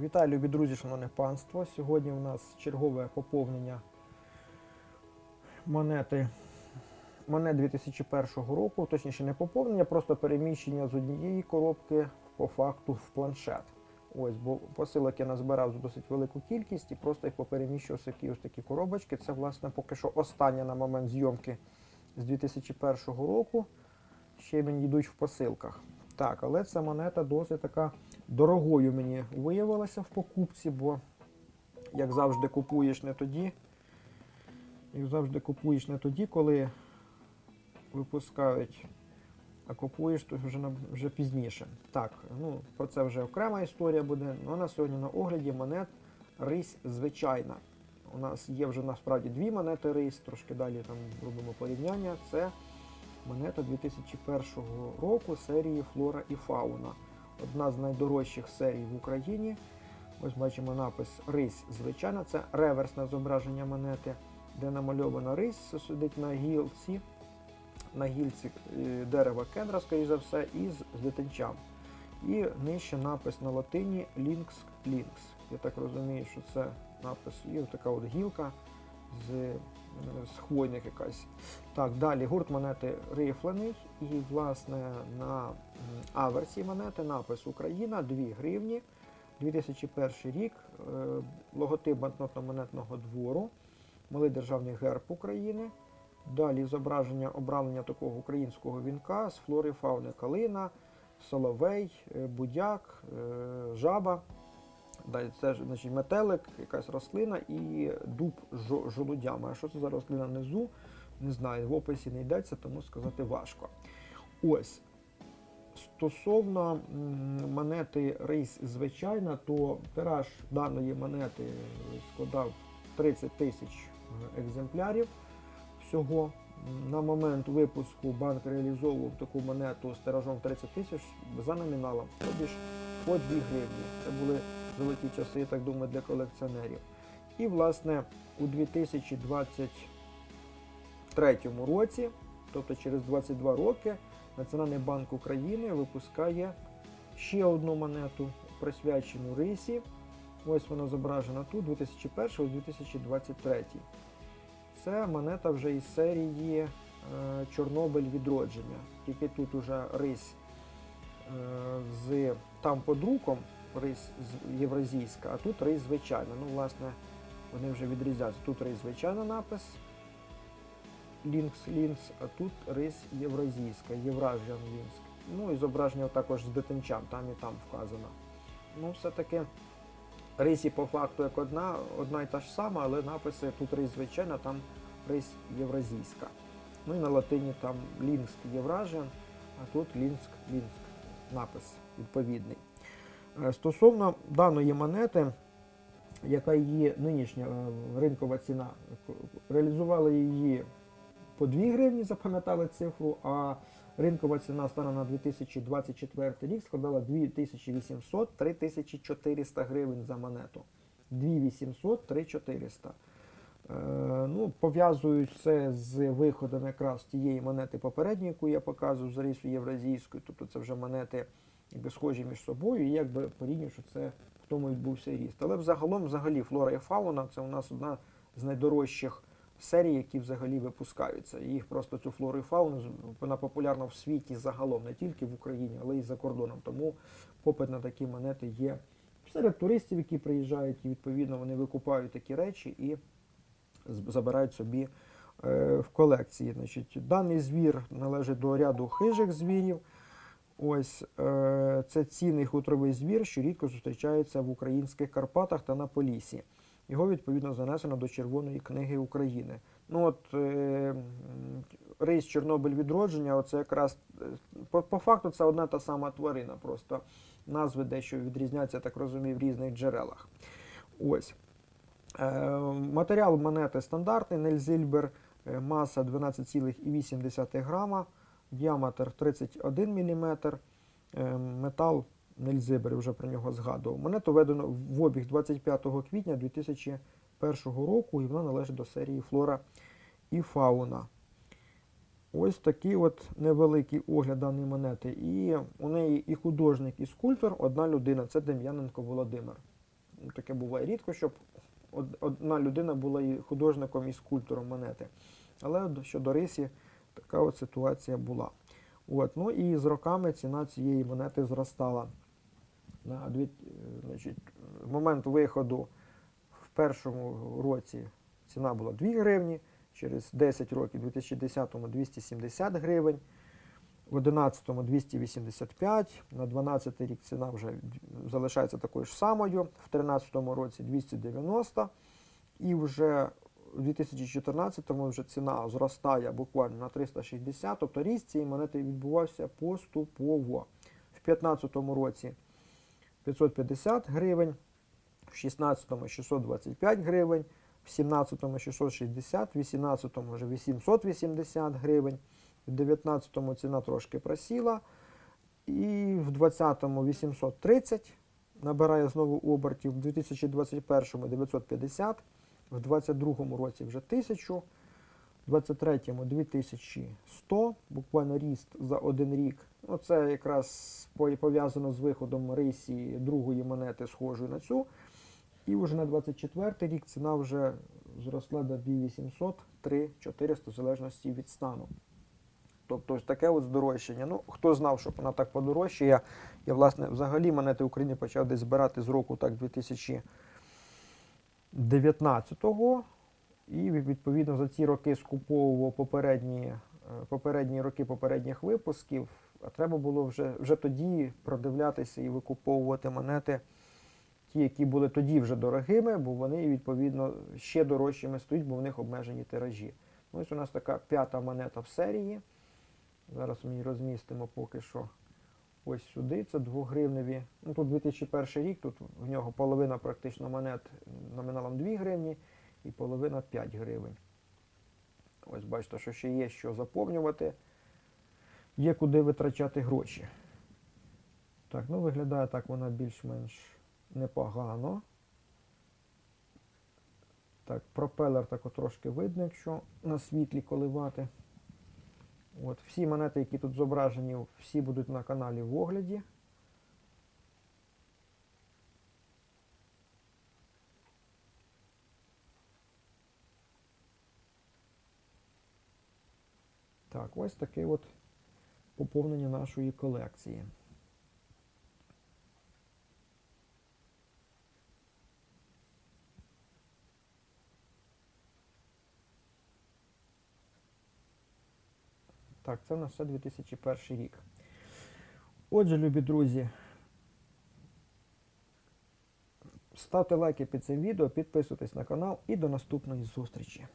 Вітаю, любі друзі, шановне панство. Сьогодні у нас чергове поповнення монети монет 2001 року, точніше не поповнення, просто переміщення з однієї коробки по факту в планшет. Ось, бо посилок я назбирав досить велику кількість і просто їх попереміщував такі ось такі коробочки. Це, власне, поки що остання на момент зйомки з 2001 року. Ще й мені йдуть в посилках. Так, але ця монета досить така дорогою мені виявилася в покупці, бо, як завжди, купуєш не тоді. Як завжди купуєш не тоді, коли випускають, а купуєш то вже, вже пізніше. Так, ну про це вже окрема історія буде. Ну, на сьогодні на огляді монет рись звичайна. У нас є вже насправді дві монети рись, трошки далі там робимо порівняння. Це монета 2001 року серії Флора і Фауна. Одна з найдорожчих серій в Україні. Ось бачимо напис Рись звичайна. Це реверсне зображення монети, де намальована рись, сидить на гілці, на гілці е, дерева кедра, скоріш за все, із з дитинчам. І нижче напис на латині Lynx Lynx. Я так розумію, що це напис. І така от гілка з, е, з хвойних якась. Так, далі гурт монети рифлений. І, власне, на аверсі монети напис Україна 2 гривні. 2001 рік, е, логотип банкнотно-монетного двору, малий державний герб України. Далі зображення обрамлення такого українського вінка з флори фауни калина, соловей, е, будяк, е, жаба. Це ж, значить, метелик, якась рослина і дуб жолудями. А що це за рослина внизу? Не знаю, в описі не йдеться, тому сказати важко. Ось. Стосовно монети рейс звичайна, то тираж даної монети складав 30 тисяч екземплярів всього. На момент випуску банк реалізовував таку монету з тиражом 30 тисяч за номіналом, тобі ж по 2 гривні. Це були золоті часи, я так думаю, для колекціонерів. І, власне, у 2023 році, тобто через 22 роки, Національний банк України випускає ще одну монету, присвячену рисі. Ось вона зображена тут, 2001-2023. Це монета вже із серії е, Чорнобиль відродження. Тільки тут уже рись е, з там под з- євразійська, а тут рись звичайна. Ну, власне, вони вже відрізняються. Тут рись звичайна напис, Лінкс Лінкс, а тут рис євразійська, Євразіан Лінкс. Ну і зображення також з дитинчам, там і там вказано. Ну, все-таки рисі по факту як одна, одна і та ж сама, але написи тут рис звичайна, там рис євразійська. Ну і на латині там Лінкс Євразіан, а тут Лінкс напис відповідний. Е, Стосовно даної монети, яка її нинішня е, ринкова ціна, реалізували її по 2 гривні, запам'ятали цифру, а ринкова ціна станом на 2024 рік складала 2800-3400 гривень за монету. 2800-3400. Е, ну, пов'язують це з виходом якраз тієї монети попередньої, яку я показував з рису євразійської, тобто це вже монети якби схожі між собою, і якби порівнюю, що це в тому відбувся ріст. Але взагалом, взагалі, флора і фауна це у нас одна з найдорожчих серій, які взагалі випускаються. І їх просто цю флору і фауну вона популярна в світі загалом, не тільки в Україні, але й за кордоном. Тому попит на такі монети є серед туристів, які приїжджають, і відповідно вони викупають такі речі і забирають собі е, в колекції. Значить, даний звір належить до ряду хижих звірів. Ось е, це цінний хутровий звір, що рідко зустрічається в українських Карпатах та на Полісі. Його відповідно занесено до Червоної книги України. Ну от е, рейс Чорнобиль відродження, оце якраз е, по, по факту це одна та сама тварина, просто назви дещо відрізняються, я так розумію, в різних джерелах. Ось. Матеріал монети стандартний, Нельзильбер, маса 12,8 грама, діаметр 31 мм, е, метал Нельзибер, вже про нього згадував. Монету введено в обіг 25 квітня 2001 року і вона належить до серії Флора і Фауна. Ось такий от невеликий огляд даної монети. І у неї і художник, і скульптор одна людина це Дем'яненко Володимир. Таке буває рідко, щоб одна людина була і художником, і скульптором монети. Але щодо рисі, така от ситуація була. От, ну і з роками ціна цієї монети зростала. На значить, момент виходу в першому році ціна була 2 гривні, через 10 років, у 2010-му 270 гривень, в 11-му 285, на 12 рік ціна вже залишається такою ж самою, в 13-му році 290, і вже у 2014-му вже ціна зростає буквально на 360, тобто ріст цієї монети відбувався поступово. В 2015 році 550 гривень, в 16-му 625 гривень, в 17-му 660, в 18-му вже 880 гривень, в 19-му ціна трошки просіла, і в 20-му 830 набирає знову обертів, в 2021-му 950, в 22-му році вже 1000, в 23-му 2100, буквально ріст за один рік. Ну, це якраз пов'язано з виходом рисі другої монети, схожої на цю. І вже на 24 рік ціна вже зросла до 2800, 3400 в залежності від стану. Тобто ось таке от здорожчання. Ну, хто знав, що вона так подорожчає. Я, власне, взагалі монети України почав десь збирати з року так 2019-го. І відповідно за ці роки скуповував попередні, е, попередні роки попередніх випусків. А треба було вже, вже тоді продивлятися і викуповувати монети, ті, які були тоді вже дорогими, бо вони відповідно ще дорожчими стоять, бо в них обмежені тиражі. Ну, Ось у нас така п'ята монета в серії. Зараз ми її розмістимо поки що ось сюди. Це 2-гривневі. Ну, тут 2001 рік, тут в нього половина практично монет номіналом 2 гривні і половина 5 гривень. Ось бачите, що ще є що заповнювати. Є куди витрачати гроші. Так, ну виглядає так вона більш-менш непогано. Так, пропелер так трошки видно, якщо на світлі коливати. От, всі монети, які тут зображені, всі будуть на каналі в огляді. Так, ось таке от поповнення нашої колекції. Так, це у нас все 2001 рік. Отже, любі друзі, ставте лайки під цим відео, підписуйтесь на канал і до наступної зустрічі.